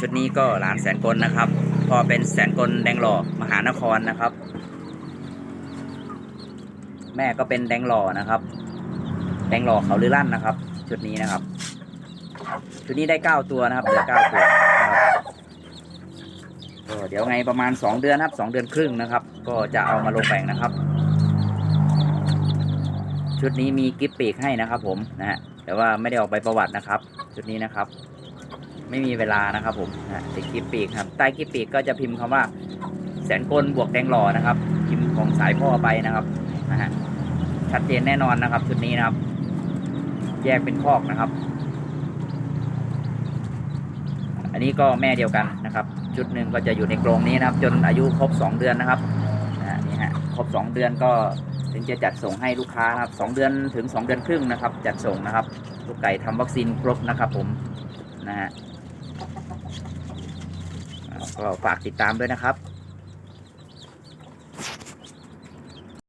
ชุดนี้ก็หลานแสนกลนะครับ พอเป็นแสนกลแดงหล่อมหานครนะครับ แม่ก็เป็นแดงหล่อนะครับ แดงหล่อเขาลือลั่นนะครับ ชุดนี้นะครับ ชุดนี้ได้เก้าตัวนะครับเหลือเก้าตัวเดี๋ยวไงประมาณสองเดือนครับสองเดือนครึ่งนะครับ ก็จะเอามาลงแบ่งนะครับ ชุดนี้มีกิฟต์ปีกให้นะครับ ผมนะฮะแต่ว่าไม่ได้ออกใบประวัตินะครับ ชุดนี้นะครับ ไม่มีเวลานะครับผมติดกิฟต์ปีกครับ ใต้กิฟต์ปีกก็จะพิมพ์คำว่า แสนกลบวกแดงหล่อนะครับ พิมพ์ของสายพ่อไปนะครับนะฮะชัดเจนแน่นอนนะครับชุดนี้นะครับ แยกเป็นคอกนะครับ อันนี้ก็แม่เดียวกันนะครับ ชุดหนึ่งก็จะอยู่ในกรงนี้นะครับ จนอายุครบ 2 เดือนนะครับนี่ฮะครบ 2 เดือนก็ถึงจะจัดส่งให้ลูกค้าครับ2เดือนถึง 2 เดือนครึ่งนะครับ จัดส่งนะครับลูกไก่ทำวัคซีนครบนะครับผมนะฮะ ก็ฝากติดตามด้วยนะครับ